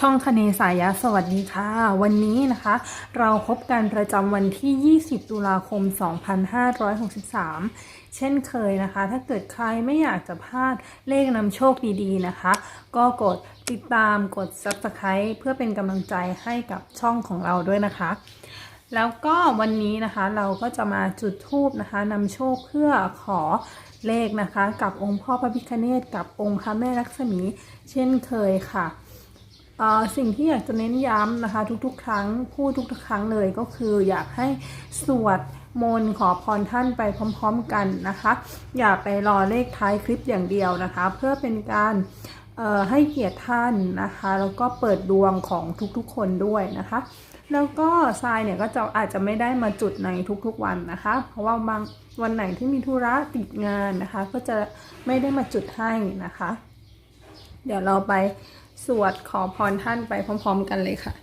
ช่องคเนสายะสวัสดีค่ะ วันนี้นะคะ เราพบกันประจำวันที่ 20 ตุลาคม 2563 เช่นเคยนะคะ ถ้าเกิดใครไม่อยากจะพลาดเลขนำโชคดีๆนะคะ ก็กดติดตามกด Subscribe เพื่อเป็นกำลังใจให้กับช่องของเราด้วยนะคะ แล้วก็วันนี้นะคะเราก็จะมาจุดธูปนะคะนำโชคเพื่อขอเลขนะคะ กับองค์พ่อพระพิฆเนศกับองค์พระแม่ลักษมี เช่นเคยค่ะ สิ่งที่อยากจะเน้นย้ำนะคะ ทุกๆ ครั้งพูดทุกๆ ครั้งเลยก็คืออยากให้สวดมนต์ขอพรท่านไปพร้อมๆกันนะคะ อย่าไปรอเลขท้ายคลิปอย่างเดียวนะคะ เพื่อเป็นการให้เกียรติท่านนะคะ แล้วก็เปิดดวงของทุกๆ คนด้วยนะคะ แล้วก็ทรายเนี่ยก็จะอาจจะไม่ได้มาจุดในทุกๆวันนะคะ เพราะว่าบางวันไหนที่มีธุระติดงานนะคะ ก็จะไม่ได้มาจุดให้นะคะ เดี๋ยวเราไป สวดขอพรท่านไปพร้อม ๆ กันเลยค่ะ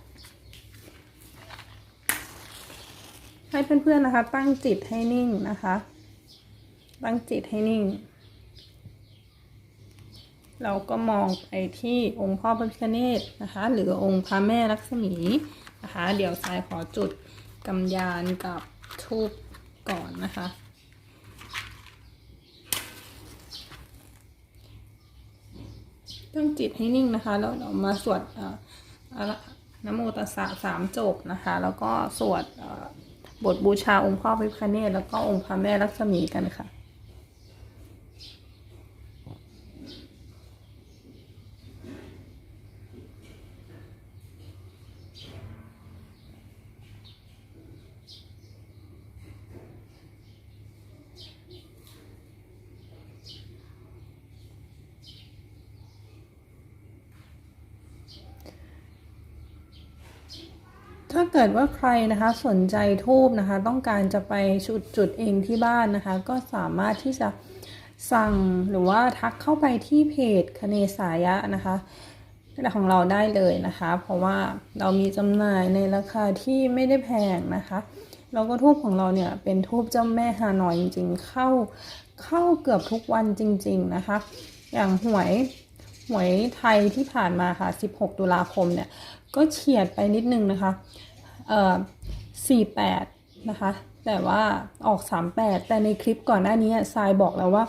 ให้เพื่อนๆนะคะ ตั้งจิตให้นิ่งนะคะ ตั้งจิตให้นิ่ง เราก็มองไปที่องค์พ่อพระพิฆเนศนะคะ หรือองค์พระแม่ลักษมีนะคะ เดี๋ยวสายขอจุดกำยานกับทูบก่อนนะคะ ตั้งจิตให้นิ่งนะคะ แล้วเรามาสวดนโมตัสสะสามจบนะคะ แล้วก็สวดบทบูชาองค์พ่อพิคเนตแล้วก็องค์พระแม่ลักษมีกันค่ะาเกิดว่าใครนะคะสนใจทูบนะคะ ต้องการจะไปจุดจุดเองที่บ้านนะคะ ก็สามารถที่จะสั่งหรือว่าทักเข้าไปที่เพจคเนสายะนะคะของเราได้เลยนะคะ เพราะว่าเรามีจำหน่ายในราคาที่ไม่ได้แพงนะคะแล้วก็ทูบของเราเนี่ยเป็นทูบเจ้าแม่ฮานอยจริง ๆ เข้าเข้าเกือบทุกวันจริง ๆนะคะ อย่างหวยหวยไทยที่ผ่านมาค่ะ 16 ตุลาคมเนี่ย ก็เฉียดไปนิดนึงนะคะ เอ่อ48นะคะ แต่ว่าออก 38 แต่ในคลิปก่อนหน้านี้ทรายบอกแล้วว่า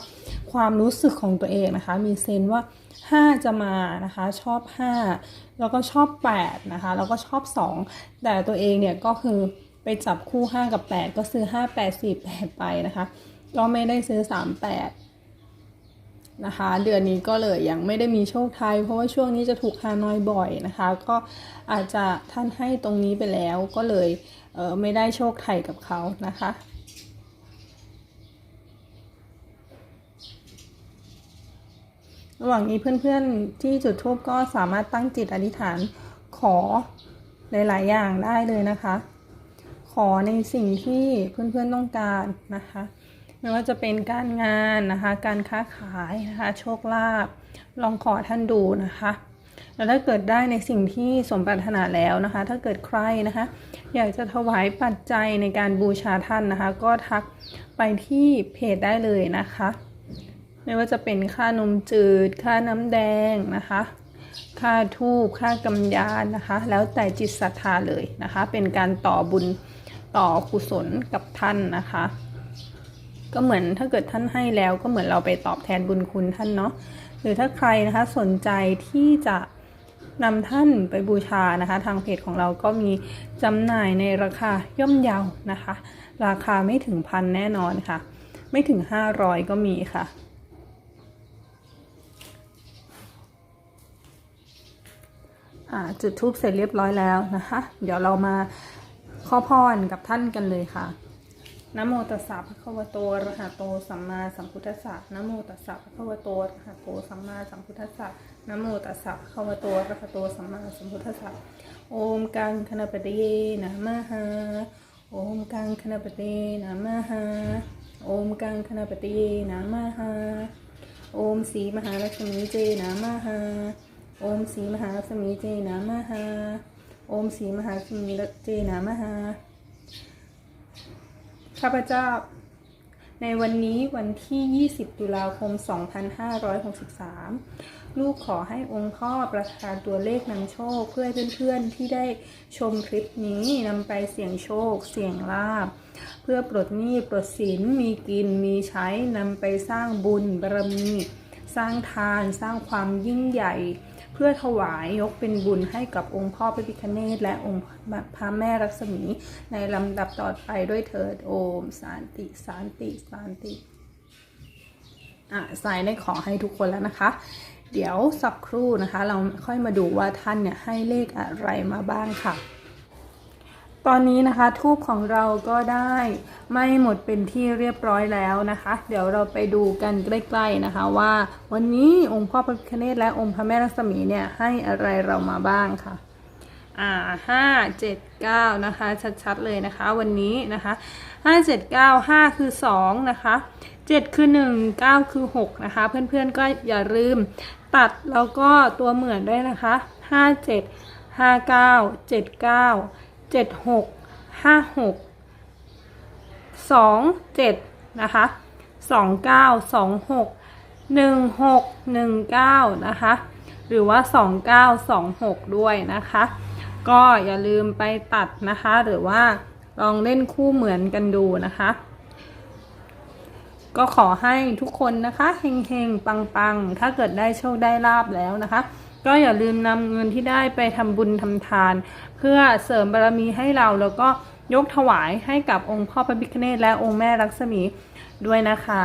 ความรู้สึกของตัวเองนะคะ มีเซนว่า 5 จะมานะคะ ชอบ 5 แล้วก็ชอบ 8 นะคะ แล้วก็ชอบ 2 แต่ตัวเองเนี่ยก็คือไปจับคู่ 5 กับ 8 ก็ซื้อ 5 8 4 8 ไปนะคะ ก็ไม่ได้ซื้อ 38 นะคะ เดือนนี้ก็เลยยังไม่ได้มีโชคไทย เพราะว่าช่วงนี้จะถูกฮานอยบ่อยนะคะ ก็อาจจะท่านให้ตรงนี้ไปแล้วก็เลยเออไม่ได้โชคไทยกับเขานะคะระหว่างนี้เพื่อนๆที่จุดทูบก็สามารถตั้งจิตอธิษฐานขอหลายๆอย่างได้เลยนะคะ ขอในสิ่งที่เพื่อนๆต้องการนะคะ ไม่ว่าจะเป็นการงานนะคะ การค้าขายนะคะโชคลาภลองขอท่านดูนะคะแล้วถ้าเกิดได้ในสิ่งที่สมปรารถนาแล้วนะคะ ถ้าเกิดใครนะคะ อยากจะถวายปัจจัยในการบูชาท่านนะคะ ก็ทักไปที่เพจได้เลยนะคะ ไม่ว่าจะเป็นค่านมจืด ค่าน้ำแดงนะคะ ค่าทูบค่ากำยานนะคะ แล้วแต่จิตศรัทธาเลยนะคะ เป็นการต่อบุญต่อกุศลกับท่านนะคะ ก็เหมือนถ้าเกิดท่านให้แล้วก็เหมือนเราไปตอบแทนบุญคุณท่านเนาะหรือถ้าใครนะคะสนใจที่จะนำท่านไปบูชานะคะ ทางเพจของเราก็มีจำหน่ายในราคาย่อมเยาวนะคะ ราคาไม่ถึงพันแน่นอนค่ะ ไม่ถึง 500 ก็มีค่ะ จุดทูบเสร็จเรียบร้อยแล้วนะคะ เดี๋ยวเรามาขอพรกับท่านกันเลยค่ะ นะโมตัสสะภะคะวะโตอะระหะโตสัมมาสัมพุทธัสสะนะโมตัสสะภะคะวะโตอะระหะโตสัมมาสัมพุทธัสสะนะโมตัสสะภะคะวะโตอะระหะโตสัมมาสัมพุทธัสสะโอมกังคณปฏิเยนะมะหาโอมกังคณปฏิเยนะมะหาโอมกังคณปฏิเยนะมะหาโอมสีมหาลักษมีเจนะมะหาโอมสีมหาลักษมีเจนะมะหาโอมสีมหาลักษมีเจนะมะหา ข้าพเจ้า ในวันนี้วันที่ 20 ตุลาคม 2563 ลูกขอให้องค์พ่อประทานตัวเลขนำโชค เพื่อเพื่อนๆที่ได้ชมคลิปนี้นำไปเสี่ยงโชค เสี่ยงลาบ เพื่อปลดหนี้ปลดสินมีกินมีใช้นำไปสร้างบุญบารมี สร้างทาน สร้างความยิ่งใหญ่ เพื่อถวายยกเป็นบุญให้กับองค์พ่อพระพิคเนศและองค์พระแม่รักษมี ในลำดับต่อไปด้วยเถิดโอมสานติสานติสานติอะสายได้ขอให้ทุกคนแล้วนะคะ เดี๋ยวสักครู่นะคะ เราค่อยมาดูว่าท่านเนี่ยให้เลขอะไรมาบ้างค่ะ ตอนนี้นะคะทูบของเราก็ได้ไม่หมดเป็นที่เรียบร้อยแล้วนะคะ เดี๋ยวเราไปดูกันใกล้ๆนะคะว่า วันนี้องค์พ่อพระพิฆเนศและองค์พระแม่ลักษมีเนี่ยให้อะไรเรามาบ้างค่ะอ่าห้าเจ็ดเก้านะคะชัดๆเลยนะคะ วันนี้นะคะห้าเจ็ดเก้าห้าคือสองนะคะเจ็ดคือหนึ่งเก้าคือหกนะคะเพื่อนๆก็อย่าลืมตัดแล้วก็ตัวเหมือนด้วยนะคะห้าเจ็ดห้าเก้าเจ็ดเก้า เจ็ดหกห้าหกสองเจ็ดนะคะสองเก้าสองหกหนึ่งหกหนึ่งเก้านะคะหรือว่า2926ด้วยนะคะ ก็อย่าลืมไปตัดนะคะ หรือว่าลองเล่นคู่เหมือนกันดูนะคะ ก็ขอให้ทุกคนนะคะเฮงๆ ปังๆ ถ้าเกิดได้โชคได้ลาบแล้วนะคะ ก็อย่าลืมนำเงินที่ได้ไปทำบุญทำทาน เพื่อเสริมบารมีให้เราแล้วก็ยกถวายให้กับองค์พ่อพระบิคเนตและองค์แม่ลักษมีด้วยนะคะ